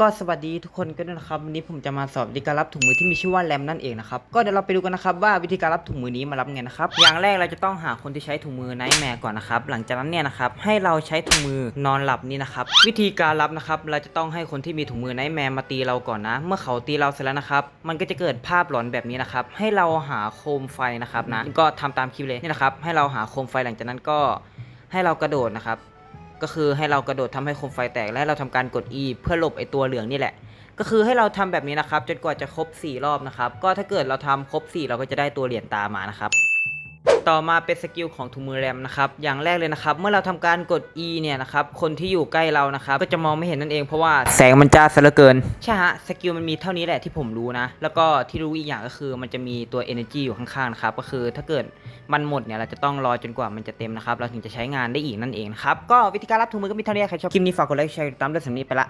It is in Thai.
ก็สวัสดีทุกคนกันด้วยนะครับวันนี้ผมจะมาสอนวิธีการรับถุงมือที่มีชื่อว่าแรมนั่นเองนะครับก็เดี๋ยวเราไปดูกันนะครับว่าวิธีการรับถุงมือนี้มารับไงนะครับอย่างแรกเราจะต้องหาคนที่ใช้ถุงมือไนท์แมร์ก่อนนะครับหลังจากนั้นเนี่ยนะครับให้เราใช้ถุงมือนอนหลับนี่นะครับวิธีการรับนะครับเราจะต้องให้คนที่มีถุงมือไนท์แมร์มาตีเราก่อนนะ เมื่อเขาตีเราเสร็จแล้วนะครับมันก็จะเกิดภาพหลอนแบบนี้นะครับให้เราหาโคมไฟนะครับนะก็ทำตามคลิปเลยนี่นะครับให้เราหาโคมไฟหลังจากนั้นก็ให้เรากระโดดนะครับ ก็คือให้เรากระโดดทำให้โคมไฟแตกและเราทำการกด E เพื่อหลบไอตัวเหลืองนี่แหละ ก็คือให้เราทำแบบนี้นะครับจนกว่าจะครบ 4 รอบนะครับ ก็ถ้าเกิดเราทำครบ 4 เราก็จะได้ตัวเหรียญตามานะครับ ต่อมาเป็นสกิลของถุงมือแรมนะครับอย่างแรกเลยนะครับเมื่อเราทำการกด E เนี่ยนะครับคนที่อยู่ใกล้เรานะครับก็จะมองไม่เห็นนั่นเองเพราะว่าแสงมันจ้าซะเหลือเกินใช่ฮะสกิลมันมีเท่านี้แหละที่ผมรู้นะ แล้วก็ที่รู้อีกอย่างก็คือมันจะมีตัว energy อยู่ข้างๆนะครับก็คือถ้าเกิดมันหมดเนี่ยเราจะต้องรอจนกว่ามันจะเต็มนะครับเราถึงจะใช้งานได้อีกนั่นเองนะครับก็วิธีการรับถุงมือก็มีเท่านี้ใครชอบคลิปนี้ฝากกดไลค์แชร์ติดตามด้วยสำนีไปละ